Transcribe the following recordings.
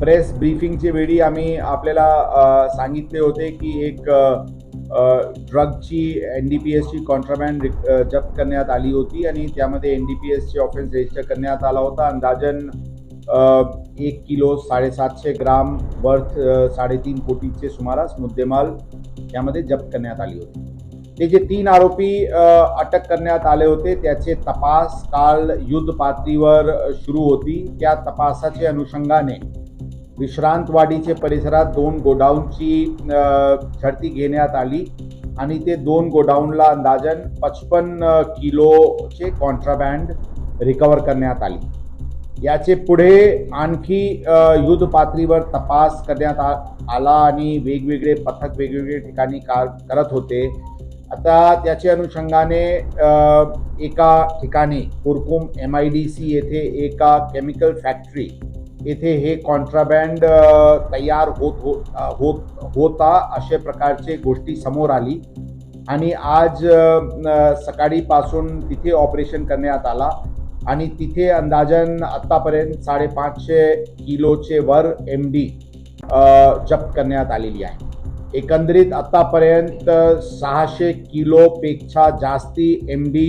Press ब्रीफिंगच्या वेळी आम्ही आपल्याला सांगितले होते की एक ड्रगची एन डी पी एसची कॉन्ट्राबँड जप्त करण्यात आली होती आणि त्यामध्ये एन डी पी एसचे ऑफेन्स रजिस्टर करण्यात आला होता. अंदाजन एक किलो साडेसातशे ग्राम वर्थ साडेतीन कोटीचे सुमारास मुद्देमाल यामध्ये जप्त करण्यात आली होती. ते जे तीन आरोपी अटक करण्यात आले होते त्याचे तपास काल युद्ध पातळीवर सुरू होती. त्या तपासाच्या अनुषंगाने विश्रांतवाडीचे परिसरात दोन गोडाऊनची झडती घेण्यात आली आणि ते दोन गोडाऊनला अंदाजन पचपन्न किलोचे कॉन्ट्राबँड रिकवर करण्यात आली. याचे पुढे आणखी युद्धपातळीवर युद्ध पातळीवर तपास करण्यात आ आला आणि वेगवेगळे पथक वेगवेगळे ठिकाणी कार करत होते. आता त्याच्या अनुषंगाने एका ठिकाणी Kurkumbh M I D C येथे एका केमिकल फॅक्टरी येथे हे कॉन्ट्राबँड तयार होत हो होत होता अशा प्रकारचे गोष्टी समोर आली. आणि आज सकाळीपासून तिथे ऑपरेशन करण्यात आला. आणि तिथे अंदाजन आत्तापर्यंत साडेपाचशे किलोचे वर एम डी जप्त करण्यात आलेली आहे. एकंदरीत आत्तापर्यंत सहाशे किलोपेक्षा जास्ती एम डी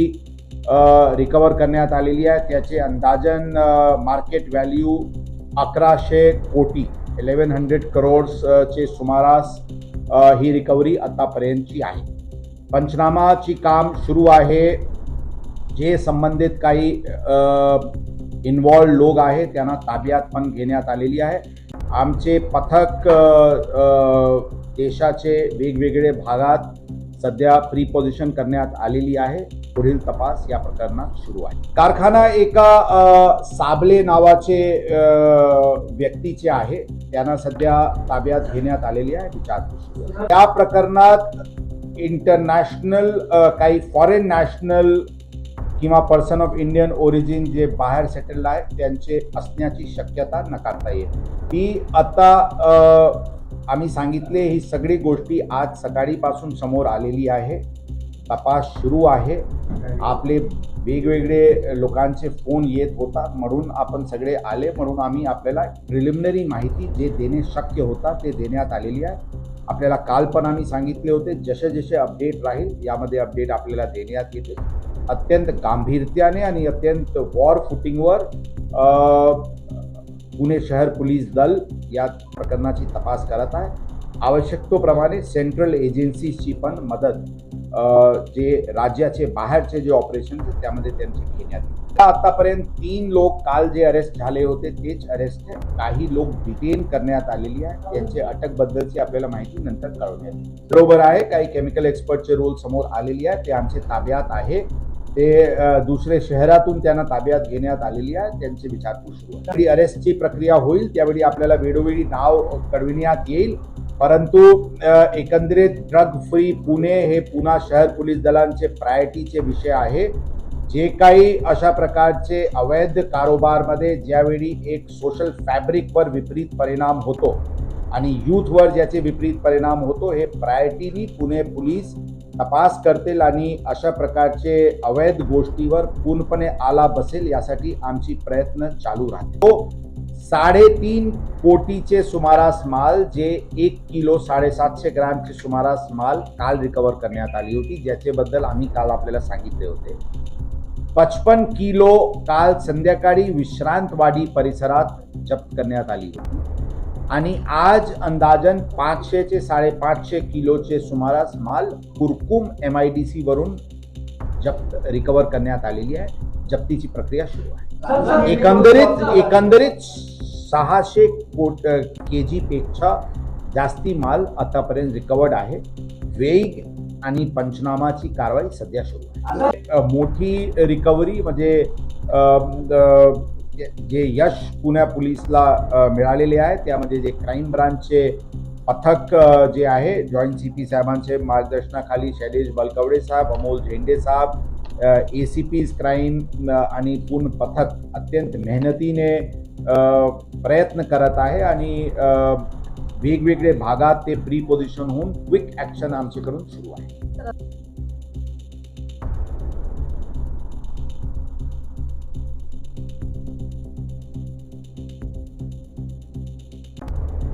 रिकवर करण्यात आलेली आहे. त्याचे अंदाजन मार्केट व्हॅल्यू अकराशे कोटी इलेवन हंड्रेड करोड्सचे सुमारास ही रिकव्हरी आतापर्यंतची आहे. पंचनामाची काम सुरू आहे. जे संबंधित काही इन्वॉल्ड लोक आहे त्यांना ताब्यात पण घेण्यात आलेली आहे. आमचे पथक देशाचे वेगवेगळे भागात सध्या प्री पोझिशन करण्यात आलेली आहे. पुढील तपास या प्रकरणात सुरू आहे. कारखाना एका साबले नावाचे व्यक्तीचे आहे. त्यांना सध्या ताब्यात घेण्यात आलेली आहे. विचारपूस त्या प्रकरणात इंटरनॅशनल काही फॉरेन नॅशनल किंवा पर्सन ऑफ इंडियन ओरिजिन जे बाहेर सेटल्ड आहेत त्यांचे असण्याची शक्यता नकारता येईल ती आता आम्ही सांगितले ही सगळी गोष्टी आज सकाळीपासून समोर आलेली आहे. तपास सुरू आहे. आपले वेगवेगळे लोकांचे फोन येत होतात म्हणून आपण सगळे आले म्हणून आम्ही आपल्याला प्रिलिमिनरी माहिती जे देणे शक्य होता ते देण्यात आलेली आहे. आपल्याला काल पण आम्ही सांगितले होते जसे जसे अपडेट राहील यामध्ये अपडेट आपल्याला देण्यात येते. अत्यंत गांभीर्याने आणि अत्यंत वॉर फुटिंगवर पुणे शहर पोलीस दल या प्रकरणाची तपास करत आहे. आवश्यकतेप्रमाणे सेंट्रल एजन्सीची पण मदत जे राज्याचे बाहेरचे जे ऑपरेशन आहेत त्यामध्ये त्यांचे घेण्यात आतापर्यंत तीन लोक काल जे अरेस्ट झाले होते तेच अरेस्ट काही लोक डिटेन करण्यात आलेली आहे. त्यांचे अटकबद्दलची आपल्याला माहिती नंतर कळवण्यात बरोबर आहे काही केमिकल एक्सपर्टचे रोल समोर आलेली आहे. ते आमचे ताब्यात आहे. ते दुसरे शहरातून त्यांना ताब्यात घेण्यात आलेली आहे. त्यांची विचारपूस सुरू आहे. अरेस्टची प्रक्रिया होईल त्यावेळी आपल्याला वेळोवेळी नाव कळविण्यात येईल. परंतु एकंदरीत ड्रग फ्री पुणे हे पुन्हा शहर पोलीस दलांचे प्रायोरिटीचे विषय आहे. जे काही अशा प्रकारचे अवैध कारोबारमध्ये ज्यावेळी एक सोशल फॅब्रिकवर विपरीत परिणाम होतो आणि यूथवर ज्याचे विपरीत परिणाम होतो हे प्रायोरिटीनी पुणे पोलीस तपास करतील आणि अशा प्रकारचे अवैध गोष्टीवर पूर्णपणे आला बसेल यासाठी आमची प्रयत्न चालू राहतो साडेतीन कोटीचे सुमारास माल जे एक किलो साडेसातशे ग्रॅमचे सुमारास माल काल रिकवर करण्यात आली होती. ज्याच्याबद्दल आम्ही काल आपल्याला सांगितले होते. पचपन किलो काल संध्याकाळी विश्रांतवाडी परिसरात जप्त करण्यात आली होती. आणि आज अंदाजन पाचशे ते साडेपाचशे किलोचे सुमारास माल Kurkumbh M I D C वरून जप्त रिकवर करण्यात आलेली आहे. जप्तीची प्रक्रिया सुरू आहे. एकंदरीत एकंदरीत सहाशे कोट के जीपेक्षा जास्ती माल आतापर्यंत रिकवर्ड आहे. वेग आणि पंचनामाची कारवाई सध्या सुरू आहे. मोठी रिकव्हरी म्हणजे जे- यश पुण्या पोलीसला मिळालेले आहे त्यामध्ये जे क्राईम ब्रांचचे पथक जे आहे जॉईंट सी पी साहेबांचे मार्गदर्शनाखाली शैलेश बलकवडे साहेब अमोल झेंडे साहेब ए सी पीज क्राईम आणि पूर्ण पथक अत्यंत मेहनतीने प्रयत्न करत आहे आणि वेगवेगळे भागात ते प्री पोझिशन होऊन क्विक ॲक्शन आमच्याकडून सुरू आहे.